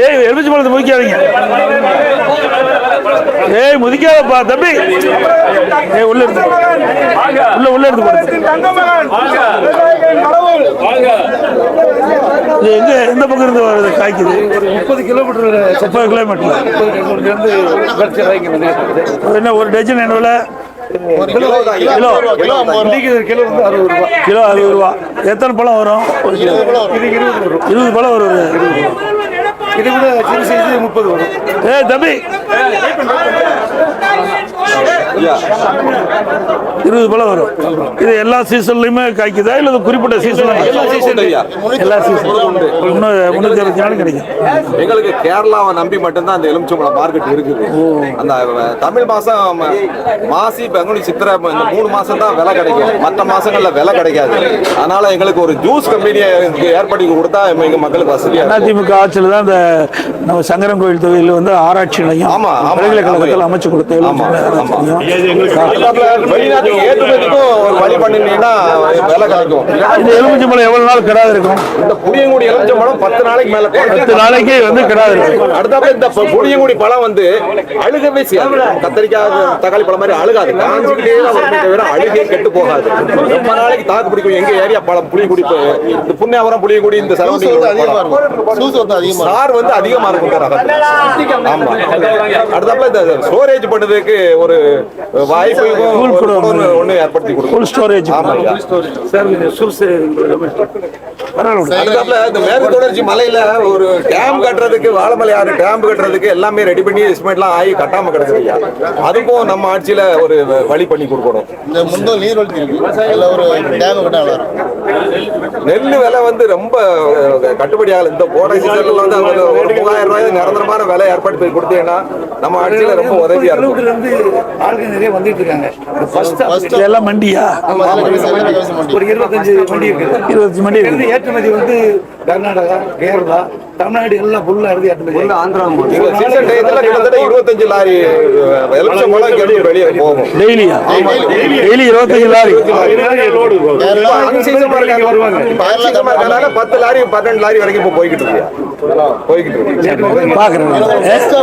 ஏய் எலுமிச்சு பழத்தை முதிக்காதீங்க ஏய் முதிக்காதப்பா தம்பி. ஏய் உள்ள எடுத்து போ. உள்ள உள்ள எடுத்து போடு இது எங்க எந்த பக்கம் இருந்து வருது காய்க்குது. முப்பது கிலோமீட்டர் முப்பது கிலோமீட்டர் இருந்து என்ன ஒரு டஜன் என்ன விலை? கிலோ வந்து அறுபது ரூபா. கிலோ அறுபது ரூபா. எத்தனை பழம் வரும்? இருபது பழம் வரும். இதை விட சிறு சைஸ் முப்பது வரும். ஏய் தம்பி இருபது பழம் வரும். இது எல்லா சீசன்லயுமே காய்க்குதா? இல்ல குறிப்பிட்ட சீசன் எல்லா சீசன் முன்னூத்தி அறுபத்தி நாள் கிடைக்கும். எங்களுக்கு கேரளாவை நம்பி மட்டும்தான் அந்த எலுமிச்சம்பழம் மார்க்கெட் இருக்குது. அந்த தமிழ் மாசம் மாசி பங்குனி சித்திரை இந்த மூணு மாசம் தான் விலை கிடைக்கும். மற்ற மாசங்கள்ல விலை கிடைக்காது. அதனால எங்களுக்கு ஒரு ஜூஸ் கம்பெனியை ஏற்படுத்தி கொடுத்தா எங்க மக்களுக்கு வசதியா. அதிமுக ஆட்சியில் தான் இந்த நம்ம சங்கரன் கோயில் தொகுதியில் வந்து ஆராய்ச்சி நிலையம். ஆமா. பல்கலைக்கழகத்தில் அமைச்சு கொடுத்த வெளிநாட்டுக்கு ஏற்றுமதிக்கும் ஒரு வழி பண்ணினீங்கன்னா விலை கிடைக்கும். இந்த எலுமிச்சம்பழம் எவ்வளவு நாள் கிடாது இருக்கும்? இந்த புளியங்குடி எலுமிச்சம்பழம் பத்து நாளைக்கு மேல பத்து நாளைக்கு வந்து கிடாது இருக்கும். அடுத்தாப்புல இந்த புளியங்குடி பழம் வந்து அழுகவே செய்யாது. கத்தரிக்காய் தக்காளி பழம் மாதிரி அழுகாது. காஞ்சிக்கிட்டே தான் வருமே தவிர அழுகே கெட்டு போகாது. ரொம்ப நாளைக்கு தாக்கு பிடிக்கும். எங்க ஏரியா பழம்? புளியங்குடி இந்த புண்ணியாவரம் புளியங்குடி இந்த சரௌண்டிங் சார் வந்து அதிகமா இருக்கும். ஆமா. அடுத்தாப்புல இந்த ஸ்டோரேஜ் பண்ணதுக்கு ஒரு வாய்ப்பு ஒண்ணு ஏற்படுத்தி கொடுக்கும் ஃபுல் ஸ்டோரேஜ். சார் சுல்ஸ் பரவாயில்ல. அதுக்கப்புல இந்த மேற்கு தொடர்ச்சி மலையில ஒரு டேம் கட்டுறதுக்கு வாழமலை ஆறு டேம் கட்டுறதுக்கு எல்லாமே ரெடி பண்ணி எஸ்டிமேட்லாம் ஆகி கட்டாம கிடக்குது ஐயா. அதுக்கும் நம்ம ஆட்சியில ஒரு வழி பண்ணி கொடுக்கணும். இந்த முந்தல் நீர்வழி இருக்கு. ஒரு டேம் கட்ட நெல் விலை வந்து ரொம்ப கட்டுப்படி ஆகல இந்த கோடை சீசன்ல வந்து ஒரு ஒரு மூவாயிரம் ரூபாய் நிரந்தரமான விலை ஏற்பாடு பண்ணி கொடுத்தீங்கன்னா நம்ம ஆட்சியில ரொம்ப உதவியா இருக்கும். ஆளுங்க நிறைய வந்துட்டு இருக்காங்க. மண்டியா. ஒரு இருபத்தஞ்சு வண்டி இருக்குது இருபத்தி மண்டி ஏற்றுமதி வந்து கர்நாடகா கேரளா தமிழ்நாடு எல்லாம் ஃபுல்லா இருந்து சீசன் டயத்துல கிட்டத்தட்ட இருபத்தஞ்சு லாரி எலுமிச்சம் பழம் வெளியே போகும். டெய்லியா? டெய்லி இருபத்தஞ்சு லாரி. வருவாங்க. பத்து லாரி பன்னெண்டு லாரி வரைக்கும் இப்போ போய்கிட்டு இருக்கு. போய்கிட்டு இருக்கு. பாக்குறேன். எக்ஸ்ட்ரா